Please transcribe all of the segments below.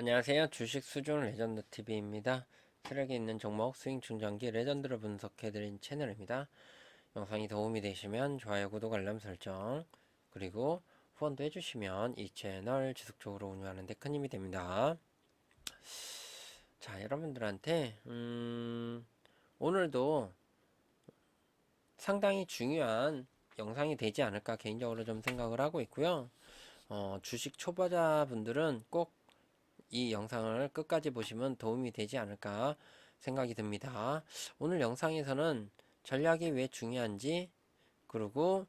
안녕하세요. 주식 수준 레전드 TV입니다. 트랙에 있는 종목 스윙 중장기 레전드를 분석해드린 채널입니다. 영상이 도움이 되시면 좋아요, 구독, 알람 설정 그리고 후원도 해주시면 이 채널 지속적으로 운영하는 데 큰 힘이 됩니다. 자, 여러분들한테 음, 오늘도 상당히 중요한 영상이 되지 않을까 개인적으로 좀 생각을 하고 있고요. 어, 주식 초보자분들은 꼭 이 영상을 끝까지 보시면 도움이 되지 않을까 생각이 듭니다. 오늘 영상에서는 전략이 왜 중요한지 그리고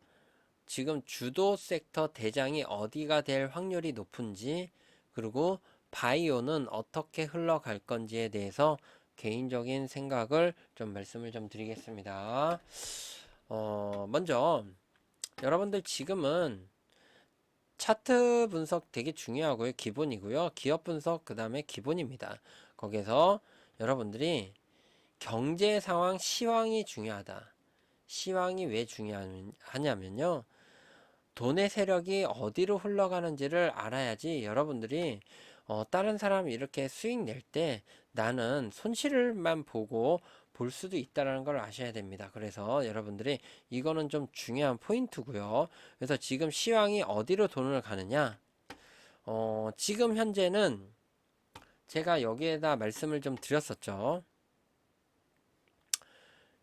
지금 주도 섹터 대장이 어디가 될 확률이 높은지 그리고 바이오는 어떻게 흘러갈 건지에 대해서 개인적인 생각을 좀 말씀을 좀 드리겠습니다. 어, 먼저 여러분들 지금은 차트 분석 되게 중요하고요. 기본이고요. 기업 분석 그 다음에 기본입니다. 거기서 여러분들이 경제 상황 시황이 중요하다. 시황이 왜 중요하냐면요. 돈의 세력이 어디로 흘러가는지를 알아야지 여러분들이 어, 다른 사람이 이렇게 수익 낼 때 나는 손실을만 보고 볼 수도 있다는 걸 아셔야 됩니다. 그래서 여러분들이 이거는 좀 중요한 포인트고요. 그래서 지금 시황이 어디로 돈을 가느냐? 어, 지금 현재는 제가 여기에다 말씀을 좀 드렸었죠.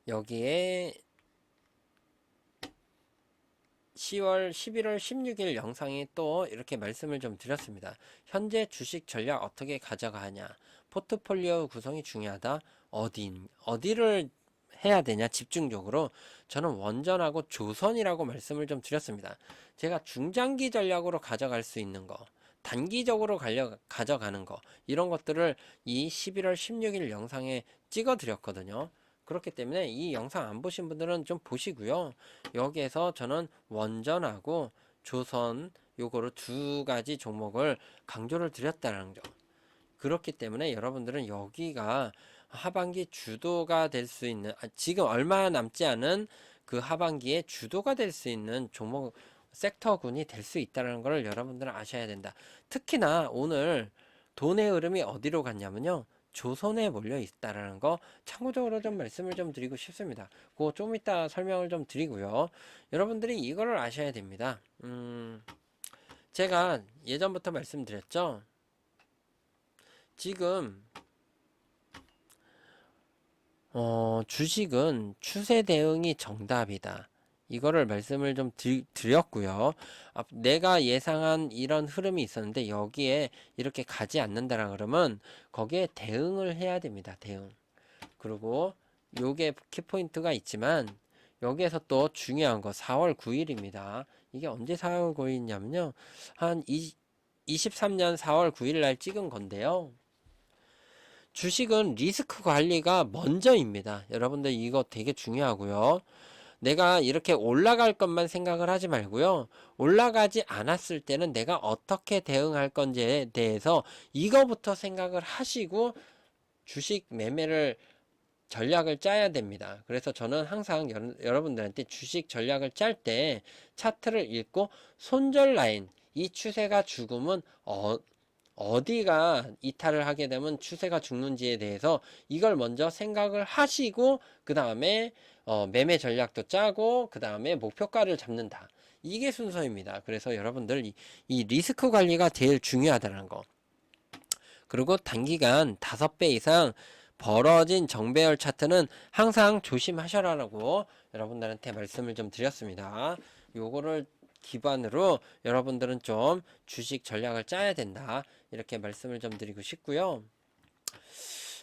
여기에 10월, 11월 16일 영상에 또 이렇게 말씀을 좀 드렸습니다. 현재 주식 전략 어떻게 가져가냐. 포트폴리오 구성이 중요하다. 어디, 어디를 해야 되냐. 집중적으로. 저는 원전하고 조선이라고 말씀을 좀 드렸습니다. 제가 중장기 전략으로 가져갈 수 있는 거. 단기적으로 가려, 가져가는 거. 이런 것들을 이 11월 16일 영상에 찍어 드렸거든요. 그렇기 때문에 이 영상 안 보신 분들은 좀 보시고요. 여기에서 저는 원전하고 조선 요거를 두 가지 종목을 강조를 드렸다는 점. 그렇기 때문에 여러분들은 여기가 하반기 주도가 될 수 있는 아, 지금 얼마 남지 않은 그 하반기에 주도가 될 수 있는 종목 섹터군이 될 수 있다는 걸 여러분들은 아셔야 된다. 특히나 오늘 돈의 흐름이 어디로 갔냐면요. 조선에 몰려 있다라는 거 참고적으로 좀 말씀을 좀 드리고 싶습니다. 그거 좀 이따 설명을 좀 드리고요. 여러분들이 이거를 아셔야 됩니다. 음, 제가 예전부터 말씀드렸죠. 지금 어, 주식은 추세 대응이 정답이다. 이거를 말씀을 좀 드, 드렸고요. 아, 내가 예상한 이런 흐름이 있었는데 여기에 이렇게 가지 않는다라 그러면 거기에 대응을 해야 됩니다. 대응. 그리고 요게 키포인트가 있지만 여기에서 또 중요한 거 4월 9일입니다. 이게 언제 4월 9일이냐면요. 한 20, 23년 4월 9일 날 찍은 건데요. 주식은 리스크 관리가 먼저입니다. 여러분들 이거 되게 중요하고요. 내가 이렇게 올라갈 것만 생각을 하지 말고요. 올라가지 않았을 때는 내가 어떻게 대응할 건지에 대해서 이거부터 생각을 하시고 주식 매매를 전략을 짜야 됩니다. 그래서 저는 항상 여러, 분들한테 주식 전략을 짤 때 차트를 읽고 손절 라인, 이 추세가 죽으면 어, 어디가 이탈을 하게 되면 추세가 죽는지에 대해서 이걸 먼저 생각을 하시고 그 다음에 어, 매매 전략도 짜고 그 다음에 목표가를 잡는다. 이게 순서입니다. 그래서 여러분들 이, 이 리스크 관리가 제일 중요하다는 거. 그리고 단기간 다섯 배 이상 벌어진 정배열 차트는 항상 조심하셔라라고 여러분들한테 말씀을 좀 드렸습니다. 요거를 기반으로 여러분들은 좀 주식 전략을 짜야 된다. 이렇게 말씀을 좀 드리고 싶고요.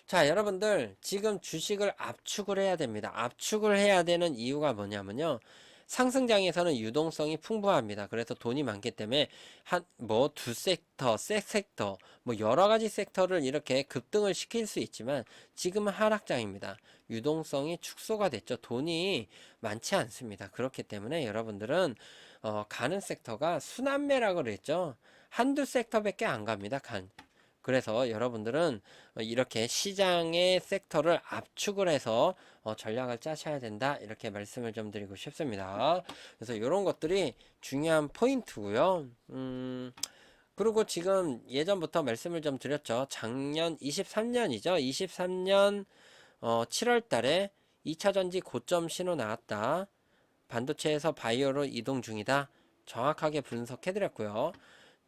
자, 여러분들 지금 주식을 압축을 해야 됩니다. 압축을 해야 되는 이유가 뭐냐면요. 상승장에서는 유동성이 풍부합니다. 그래서 돈이 많기 때문에 한 뭐 두 섹터, 세 섹터, 뭐 여러 가지 섹터를 이렇게 급등을 시킬 수 있지만 지금은 하락장입니다. 유동성이 축소가 됐죠. 돈이 많지 않습니다. 그렇기 때문에 여러분들은 어, 가는 섹터가 순환매라고 그랬죠. 한두 섹터밖에 안 갑니다. 간. 그래서 여러분들은 이렇게 시장의 섹터를 압축을 해서 어, 전략을 짜셔야 된다 이렇게 말씀을 좀 드리고 싶습니다. 그래서 이런 것들이 중요한 포인트고요. 음, 그리고 지금 예전부터 말씀을 좀 드렸죠. 작년 23년이죠. 23년 어, 7월 달에 2차 전지 고점 신호 나왔다. 반도체에서 바이오로 이동 중이다. 정확하게 분석해 드렸고요.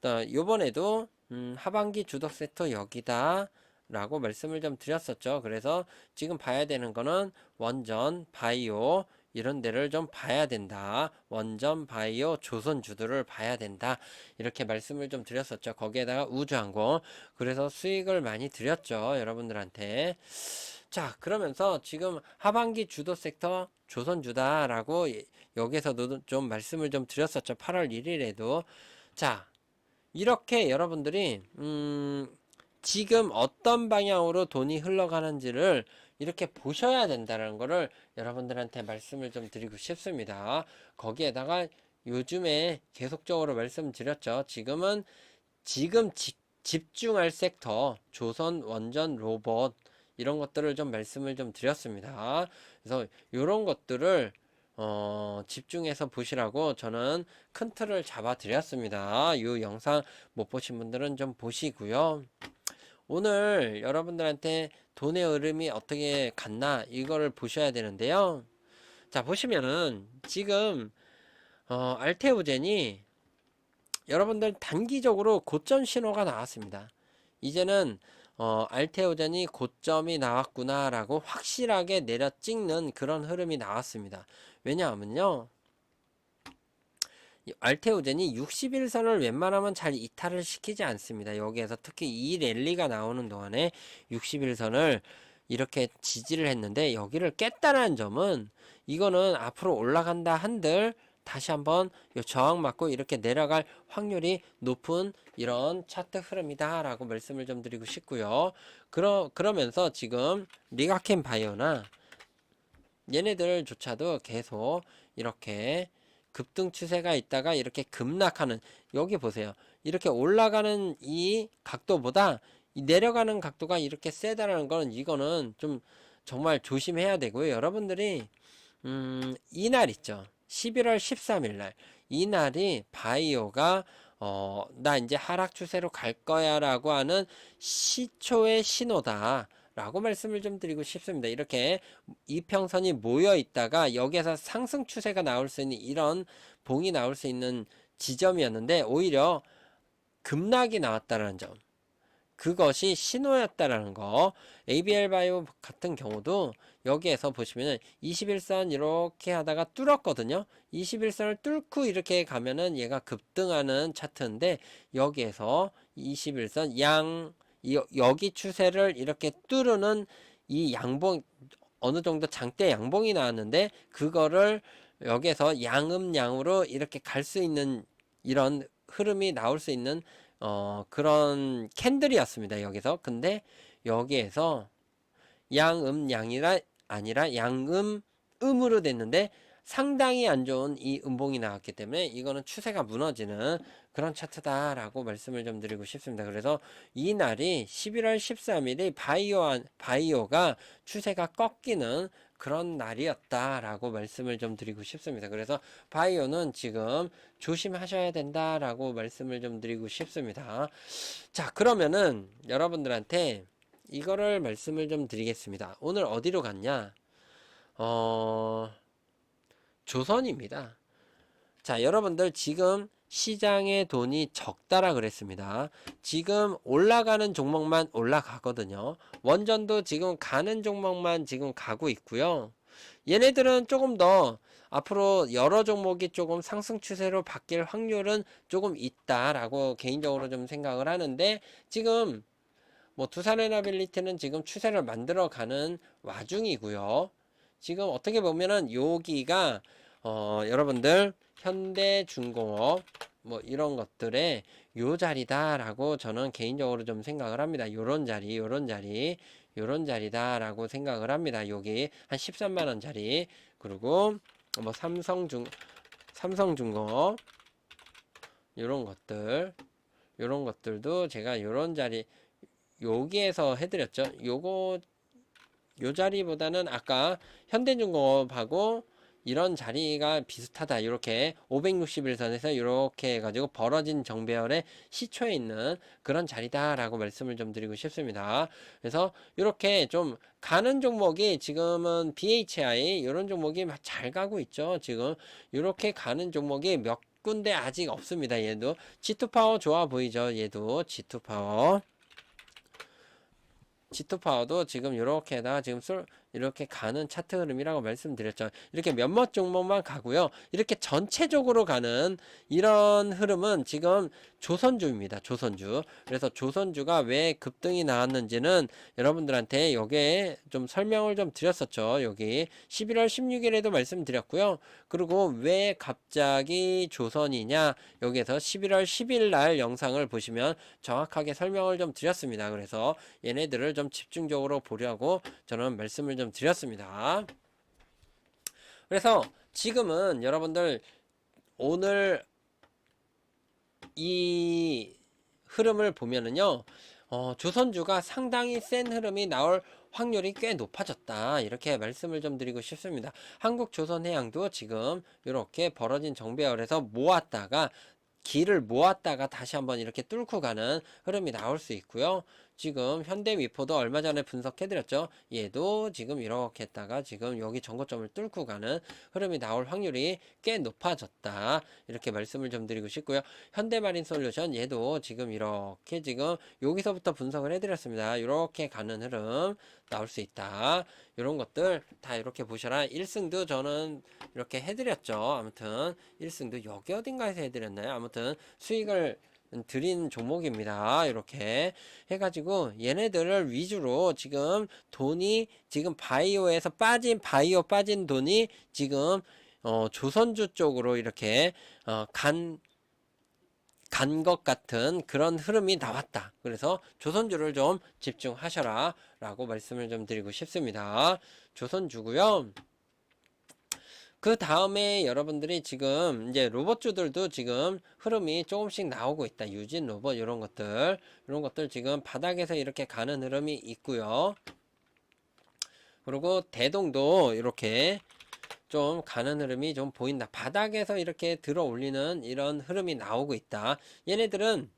또 요번에도 음, 하반기 주도 섹터 여기다. 라고 말씀을 좀 드렸었죠. 그래서 지금 봐야 되는 거는 원전, 바이오 이런 데를 좀 봐야 된다. 원전, 바이오, 조선주들을 봐야 된다. 이렇게 말씀을 좀 드렸었죠. 거기에다가 우주항공. 그래서 수익을 많이 드렸죠. 여러분들한테. 자, 그러면서 지금 하반기 주도 섹터 조선주다라고 여기에서도 좀 말씀을 좀 드렸었죠. 8월 1일에도. 자, 이렇게 여러분들이, 음, 지금 어떤 방향으로 돈이 흘러가는지를 이렇게 보셔야 된다는 거를 여러분들한테 말씀을 좀 드리고 싶습니다. 거기에다가 요즘에 계속적으로 말씀드렸죠. 지금은 지금 지, 집중할 섹터, 조선 원전 로봇 이런 것들을 좀 말씀을 좀 드렸습니다. 그래서 이런 것들을 어, 집중해서 보시라고 저는 큰 틀을 잡아 드렸습니다. 이 영상 못 보신 분들은 좀 보시고요. 오늘 여러분들한테 돈의 흐름이 어떻게 갔나 이거를 보셔야 되는데요. 자 보시면은 지금 어, 알테오젠이 여러분들 단기적으로 고점 신호가 나왔습니다. 이제는 어, 알테오젠이 고점이 나왔구나라고 확실하게 내려 찍는 그런 흐름이 나왔습니다. 왜냐하면요. 이 알테오젠이 61선을 웬만하면 잘 이탈을 시키지 않습니다. 여기에서 특히 이 랠리가 나오는 동안에 61선을 이렇게 지지를 했는데 여기를 깼다는 점은 이거는 앞으로 올라간다 한들 다시 한번 요 저항 맞고 이렇게 내려갈 확률이 높은 이런 차트 흐름이다 라고 말씀을 좀 드리고 싶고요. 그러, 그러면서 지금 리가켄 바이오나 얘네들조차도 계속 이렇게 급등 추세가 있다가 이렇게 급락하는 여기 보세요. 이렇게 올라가는 이 각도보다 이 내려가는 각도가 이렇게 세다라는 거는 이거는 좀 정말 조심해야 되고요. 여러분들이 음, 이날 있죠 11월 13일 날 이날이 바이오가 어, 나 이제 하락 추세로 갈 거야 라고 하는 시초의 신호다 라고 말씀을 좀 드리고 싶습니다. 이렇게 이평선이 모여 있다가 여기에서 상승 추세가 나올 수 있는 이런 봉이 나올 수 있는 지점이었는데 오히려 급락이 나왔다는 점. 그것이 신호였다라는 거. ABL 바이오 같은 경우도 여기에서 보시면은 21선 이렇게 하다가 뚫었거든요. 21선을 뚫고 이렇게 가면은 얘가 급등하는 차트인데 여기에서 21선 양 여기 추세를 이렇게 뚫는 이 양봉 어느 정도 장대 양봉이 나왔는데 그거를 여기에서 양음양으로 이렇게 갈 수 있는 이런 흐름이 나올 수 있는 어 그런 캔들이었습니다 여기서 근데 여기에서 양음 양이라 아니라 양음 음으로 됐는데 상당히 안 좋은 이 음봉이 나왔기 때문에 이거는 추세가 무너지는 그런 차트다라고 말씀을 좀 드리고 싶습니다. 그래서 이 날이 11월 13일이 바이오 바이오가 추세가 꺾이는 그런 날이었다라고 말씀을 좀 드리고 싶습니다. 그래서 바이오는 지금 조심하셔야 된다라고 말씀을 좀 드리고 싶습니다. 자, 그러면은 여러분들한테 이거를 말씀을 좀 드리겠습니다. 오늘 어디로 갔냐? 어, 조선입니다. 자, 여러분들 지금 시장의 돈이 적다라 그랬습니다. 지금 올라가는 종목만 올라가거든요. 원전도 지금 가는 종목만 지금 가고 있고요. 얘네들은 조금 더 앞으로 여러 종목이 조금 상승 추세로 바뀔 확률은 조금 있다라고 개인적으로 좀 생각을 하는데 지금 뭐 두산에너빌리티는 지금 추세를 만들어 가는 와중이고요. 지금 어떻게 보면은 여기가 어 여러분들 현대중공업 뭐 이런 것들의 요 자리다라고 저는 개인적으로 좀 생각을 합니다. 요런 자리, 요런 자리, 요런 자리다라고 생각을 합니다. 여기 한 13만 원짜리 그리고 뭐 삼성중 삼성중공업 요런 것들 요런 것들도 제가 요런 자리 여기에서 해드렸죠. 요거 요 자리보다는 아까 현대중공업하고 이런 자리가 비슷하다. 이렇게 561선에서 이렇게 해가지고 벌어진 정배열의 시초에 있는 그런 자리다라고 말씀을 좀 드리고 싶습니다. 그래서 이렇게 좀 가는 종목이 지금은 BHI 이런 종목이 막 잘 가고 있죠. 지금 이렇게 가는 종목이 몇 군데 아직 없습니다. 얘도 G2 파워 좋아 보이죠. 얘도 G2 파워. G2 파워도 지금 이렇게다 지금 쏠 이렇게 가는 차트 흐름이라고 말씀드렸죠. 이렇게 몇몇 종목만 가고요. 이렇게 전체적으로 가는 이런 흐름은 지금 조선주입니다. 조선주. 그래서 조선주가 왜 급등이 나왔는지는 여러분들한테 여기에 좀 설명을 좀 드렸었죠. 여기 11월 16일에도 말씀드렸고요. 그리고 왜 갑자기 조선이냐 여기에서 11월 10일 날 영상을 보시면 정확하게 설명을 좀 드렸습니다. 그래서 얘네들을 좀 집중적으로 보려고 저는 말씀을 좀 드렸습니다. 그래서 지금은 여러분들 오늘 이 흐름을 보면은요, 어, 조선주가 상당히 센 흐름이 나올 확률이 꽤 높아졌다. 이렇게 말씀을 좀 드리고 싶습니다. 한국 조선해양도 지금 이렇게 벌어진 정배열에서 모았다가 길을 모았다가 다시 한번 이렇게 뚫고 가는 흐름이 나올 수 있고요. 지금 현대미포도 얼마 전에 분석해드렸죠. 얘도 지금 이렇게 했다가 지금 여기 전고점을 뚫고 가는 흐름이 나올 확률이 꽤 높아졌다. 이렇게 말씀을 좀 드리고 싶고요. 현대마린 솔루션 얘도 지금 이렇게 지금 여기서부터 분석을 해드렸습니다. 이렇게 가는 흐름 나올 수 있다. 이런 것들 다 이렇게 보셔라. 1승도 저는 이렇게 해드렸죠. 아무튼 1승도 여기 어딘가에서 해드렸나요? 아무튼 수익을 드린 종목입니다. 이렇게 해가지고 얘네들을 위주로 지금 돈이 지금 바이오에서 빠진 바이오 빠진 돈이 지금 어, 조선주 쪽으로 이렇게 어, 간 간것 같은 그런 흐름이 나왔다. 그래서 조선주를 좀 집중하셔라 라고 말씀을 좀 드리고 싶습니다. 조선주고요. 그 다음에 여러분들이 지금 이제 로봇주들도 지금 흐름이 조금씩 나오고 있다. 유진 로봇 이런 것들 이런 것들 지금 바닥에서 이렇게 가는 흐름이 있고요. 그리고 대동도 이렇게 좀 가는 흐름이 좀 보인다. 바닥에서 이렇게 들어 올리는 이런 흐름이 나오고 있다. 얘네들은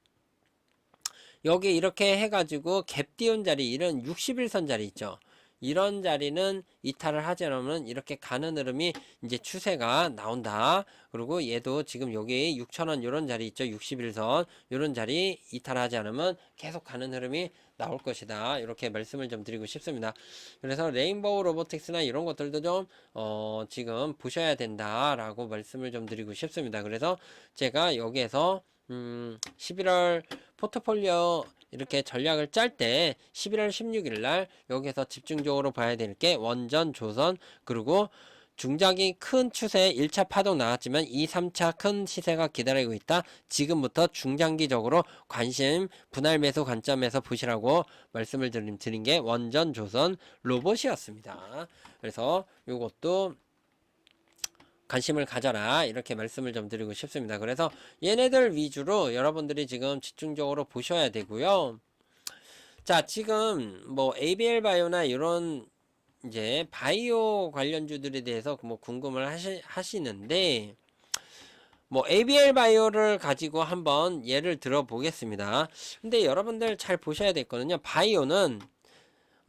여기 이렇게 해가지고 갭 띄운 자리 이런 61선 자리 있죠. 이런 자리는 이탈을 하지 않으면 이렇게 가는 흐름이 이제 추세가 나온다. 그리고 얘도 지금 여기 6천원 이런 자리 있죠. 61선 이런 자리 이탈하지 않으면 계속 가는 흐름이 나올 것이다. 이렇게 말씀을 좀 드리고 싶습니다. 그래서 레인보우 로보틱스나 이런 것들도 좀, 어, 지금 보셔야 된다라고 말씀을 좀 드리고 싶습니다. 그래서 제가 여기에서, 음, 11월 포트폴리오 이렇게 전략을 짤 때 11월 16일 날 여기서 집중적으로 봐야 될 게 원전, 조선, 그리고 중장기 큰 추세 1차 파동 나왔지만 2, 3차 큰 시세가 기다리고 있다. 지금부터 중장기적으로 관심 분할 매수 관점에서 보시라고 말씀을 드린, 드린 게 원전, 조선, 로봇이었습니다. 그래서 이것도 관심을 가져라 이렇게 말씀을 좀 드리고 싶습니다. 그래서 얘네들 위주로 여러분들이 지금 집중적으로 보셔야 되고요. 자 지금 뭐 ABL 바이오나 이런 이제 바이오 관련주들에 대해서 뭐 궁금을 하시, 하시는데 뭐 ABL 바이오를 가지고 한번 예를 들어 보겠습니다. 근데 여러분들 잘 보셔야 되거든요. 바이오는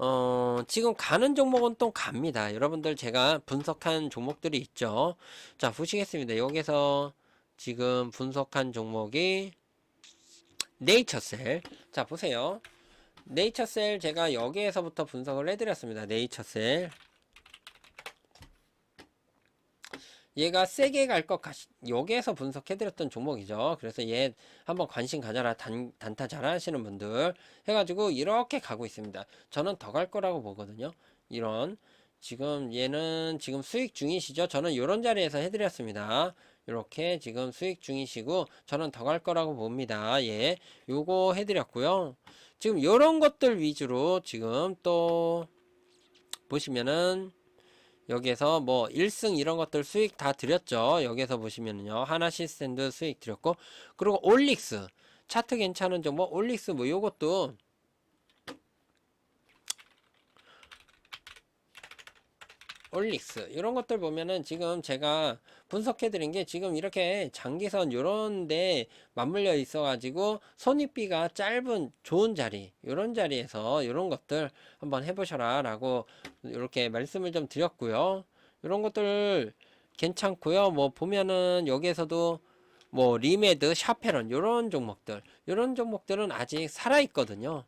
어, 지금 가는 종목은 또 갑니다. 여러분들 제가 분석한 종목들이 있죠. 자, 보시겠습니다. 여기서 지금 분석한 종목이 네이처셀. 자, 보세요. 네이처셀 제가 여기에서부터 분석을 해드렸습니다. 네이처셀. 얘가 세게 갈 것 같, 여기에서 분석해드렸던 종목이죠. 그래서 얘 한번 관심 가져라. 단, 단타 잘 하시는 분들. 해가지고 이렇게 가고 있습니다. 저는 더 갈 거라고 보거든요. 이런. 지금 얘는 지금 수익 중이시죠? 저는 이런 자리에서 해드렸습니다. 이렇게 지금 수익 중이시고 저는 더 갈 거라고 봅니다. 예. 요거 해드렸고요. 지금 이런 것들 위주로 지금 또 보시면은 여기에서 뭐 1승 이런 것들 수익 다 드렸죠. 여기에서 보시면은요. 하나 시스템도 수익 드렸고 그리고 올릭스 차트 괜찮은 종목 올릭스 뭐 요것도 올릭스 이런 것들 보면은 지금 제가 분석해 드린 게 지금 이렇게 장기선 요런데 맞물려 있어 가지고 손익비가 짧은 좋은 자리 요런 자리에서 요런 것들 한번 해보셔라 라고 이렇게 말씀을 좀 드렸고요. 요런 것들 괜찮고요. 뭐 보면은 여기에서도 뭐 리메드 샤페론 요런 종목들 요런 종목들은 아직 살아 있거든요.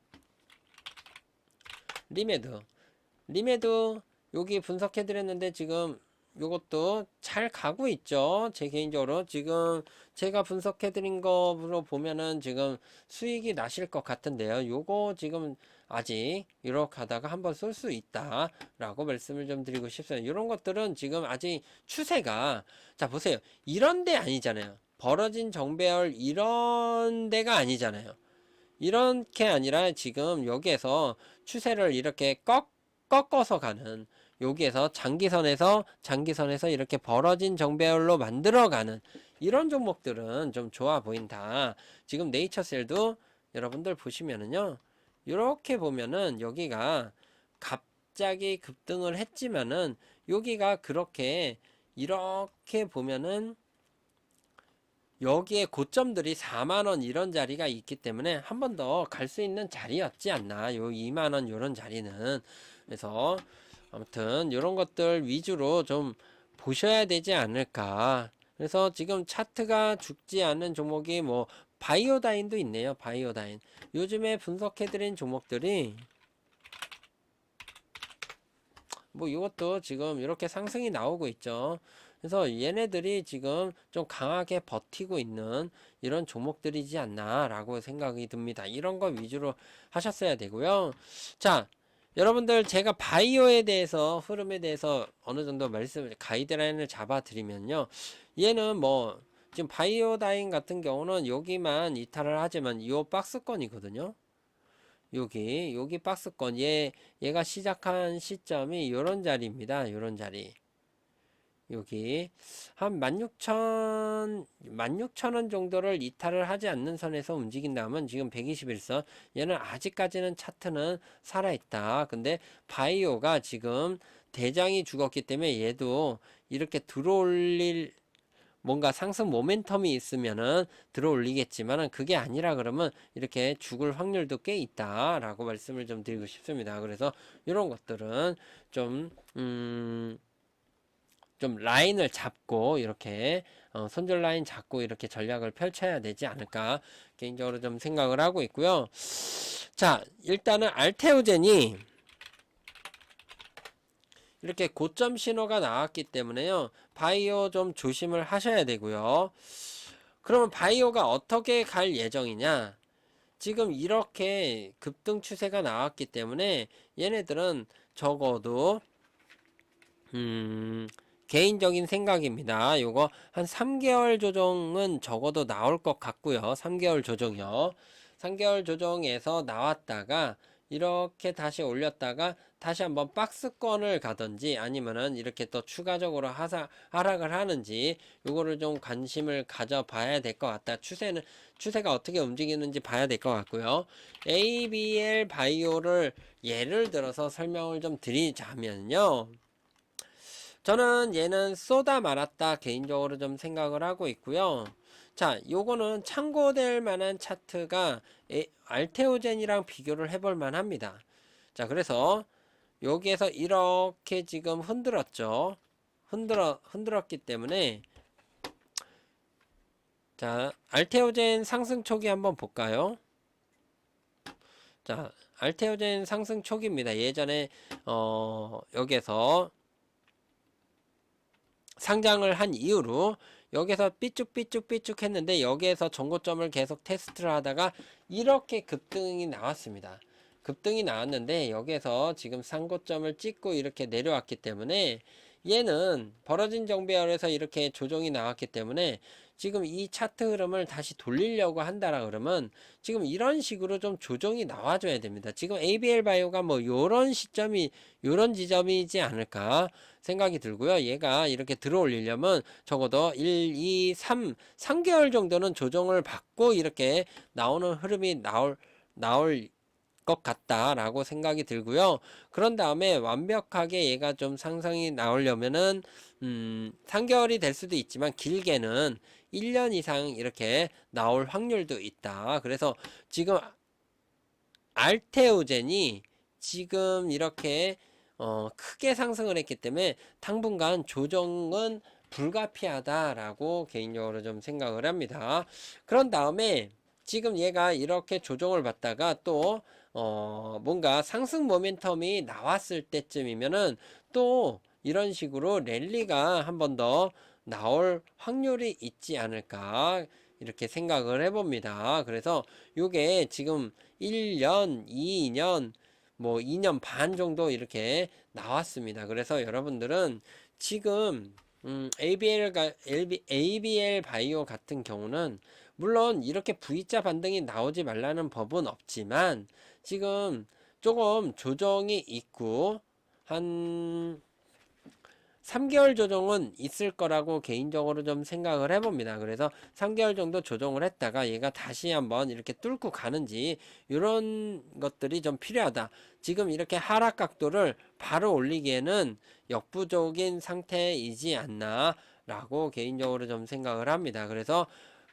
리메드. 리메드 여기 분석해 드렸는데 지금 요것도 잘 가고 있죠. 제 개인적으로 지금 제가 분석해 드린 거로 보면은 지금 수익이 나실 것 같은데요. 요거 지금 아직 이렇게 하다가 한번 쏠 수 있다라고 말씀을 좀 드리고 싶습니다. 이런 것들은 지금 아직 추세가 자 보세요. 이런 데 아니잖아요. 벌어진 정배열 이런 데가 아니잖아요. 이렇게 아니라 지금 여기에서 추세를 이렇게 꺾, 꺾어서 가는 여기에서 장기선에서 장기선에서 이렇게 벌어진 정배열로 만들어가는 이런 종목들은 좀 좋아 보인다. 지금 네이처셀도 여러분들 보시면은요. 이렇게 보면은 여기가 갑자기 급등을 했지만은 여기가 그렇게 이렇게 보면은 여기에 고점들이 4만원 이런 자리가 있기 때문에 한 번 더 갈 수 있는 자리였지 않나 요 2만원 요런 자리는 그래서 아무튼 이런 것들 위주로 좀 보셔야 되지 않을까. 그래서 지금 차트가 죽지 않는 종목이 뭐 바이오다인도 있네요 바이오다인. 요즘에 분석해드린 종목들이 뭐 이것도 지금 이렇게 상승이 나오고 있죠. 그래서 얘네들이 지금 좀 강하게 버티고 있는 이런 종목들이지 않나 라고 생각이 듭니다. 이런 거 위주로 하셨어야 되고요. 자 여러분들 제가 바이오에 대해서 흐름에 대해서 어느 정도 말씀 가이드라인을 잡아 드리면요. 얘는 뭐 지금 바이오다인 같은 경우는 여기만 이탈을 하지만 이 박스권이거든요. 여기 여기 박스권. 얘 얘가 시작한 시점이 요런 자리입니다. 요런 자리 여기 한 16,000 16,000원 정도를 이탈을 하지 않는 선에서 움직인다면 지금 121선 얘는 아직까지는 차트는 살아있다. 근데 바이오가 지금 대장이 죽었기 때문에 얘도 이렇게 들어올릴 뭔가 상승 모멘텀이 있으면은 들어 올리겠지만은 그게 아니라 그러면 이렇게 죽을 확률도 꽤 있다라고 말씀을 좀 드리고 싶습니다. 그래서 이런 것들은 좀, 음, 좀 라인을 잡고 이렇게 어, 손절 라인 잡고 이렇게 전략을 펼쳐야 되지 않을까 개인적으로 좀 생각을 하고 있고요. 자, 일단은 알테오젠이 이렇게 고점 신호가 나왔기 때문에요. 바이오 좀 조심을 하셔야 되고요. 그러면 바이오가 어떻게 갈 예정이냐? 지금 이렇게 급등 추세가 나왔기 때문에 얘네들은 적어도 음, 개인적인 생각입니다. 요거 한 3개월 조정은 적어도 나올 것 같고요. 3개월 조정이요. 3개월 조정에서 나왔다가 이렇게 다시 올렸다가 다시 한번 박스권을 가든지 아니면은 이렇게 또 추가적으로 하사, 하락을 하는지 요거를 좀 관심을 가져봐야 될 것 같다. 추세는 추세가 어떻게 움직이는지 봐야 될 것 같고요. ABL 바이오를 예를 들어서 설명을 좀 드리자면요. 저는 얘는 쏟아 말았다 개인적으로 좀 생각을 하고 있고요. 자, 요거는 참고될 만한 차트가 에, 알테오젠이랑 비교를 해볼 만합니다. 자, 그래서 여기에서 이렇게 지금 흔들었죠. 흔들어 흔들었기 때문에 자, 알테오젠 상승 초기 한번 볼까요? 자, 알테오젠 상승 초기입니다. 예전에 어, 여기에서 상장을 한 이후로 여기서 삐쭉삐쭉삐쭉 했는데 여기에서 정고점을 계속 테스트를 하다가 이렇게 급등이 나왔습니다. 급등이 나왔는데 여기에서 지금 상고점을 찍고 이렇게 내려왔기 때문에 얘는 벌어진 정배열에서 이렇게 조정이 나왔기 때문에 지금 이 차트 흐름을 다시 돌리려고 한다라 그러면 지금 이런 식으로 좀 조정이 나와줘야 됩니다. 지금 ABL 바이오가 뭐 요런 시점이 요런 지점이지 않을까 생각이 들고요. 얘가 이렇게 들어 올리려면 적어도 1, 2, 3, 3개월 정도는 조정을 받고 이렇게 나오는 흐름이 나올 나올 것것 같다라고 생각이 들고요. 그런 다음에 완벽하게 얘가 좀 상승이 나오려면은 음, 3개월이 될 수도 있지만 길게는 1년 이상 이렇게 나올 확률도 있다. 그래서 지금 알테오젠이 지금 이렇게 어, 크게 상승을 했기 때문에 당분간 조정은 불가피하다라고 개인적으로 좀 생각을 합니다. 그런 다음에 지금 얘가 이렇게 조정을 받다가 또 어, 뭔가 상승 모멘텀이 나왔을 때쯤이면은 또 이런 식으로 랠리가 한 번 더 나올 확률이 있지 않을까 이렇게 생각을 해봅니다. 그래서 요게 지금 1년, 2년, 뭐 2년 반 정도 이렇게 나왔습니다. 그래서 여러분들은 지금 음, ABL, ABL 바이오 같은 경우는 물론 이렇게 V자 반등이 나오지 말라는 법은 없지만 지금 조금 조정이 있고 한 3개월 조정은 있을 거라고 개인적으로 좀 생각을 해봅니다. 그래서 3개월 정도 조정을 했다가 얘가 다시 한번 이렇게 뚫고 가는지 이런 것들이 좀 필요하다. 지금 이렇게 하락 각도를 바로 올리기에는 역부족인 상태이지 않나 라고 개인적으로 좀 생각을 합니다. 그래서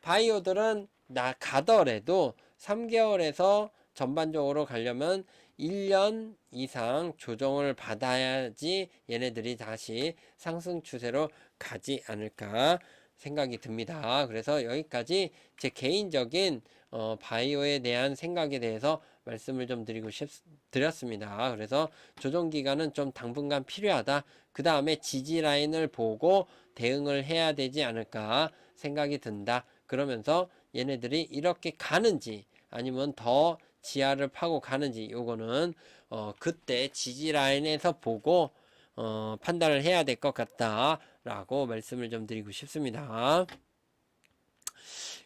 바이오들은 나 가더라도 3개월에서 전반적으로 가려면 1년 이상 조정을 받아야지 얘네들이 다시 상승 추세로 가지 않을까 생각이 듭니다. 그래서 여기까지 제 개인적인 어, 바이오에 대한 생각에 대해서 말씀을 좀 드리고 싶, 드렸습니다. 그래서 조정 기간은 좀 당분간 필요하다. 그 다음에 지지 라인을 보고 대응을 해야 되지 않을까 생각이 든다. 그러면서 얘네들이 이렇게 가는지 아니면 더 지하를 파고 가는지 요거는 어 그때 지지 라인에서 보고 어 판단을 해야 될 것 같다라고 말씀을 좀 드리고 싶습니다.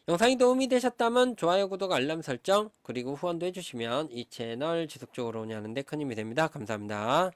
영상이 도움이 되셨다면 좋아요, 구독, 알람 설정 그리고 후원도 해주시면 이 채널 지속적으로 운영하는 데 큰 힘이 됩니다. 감사합니다.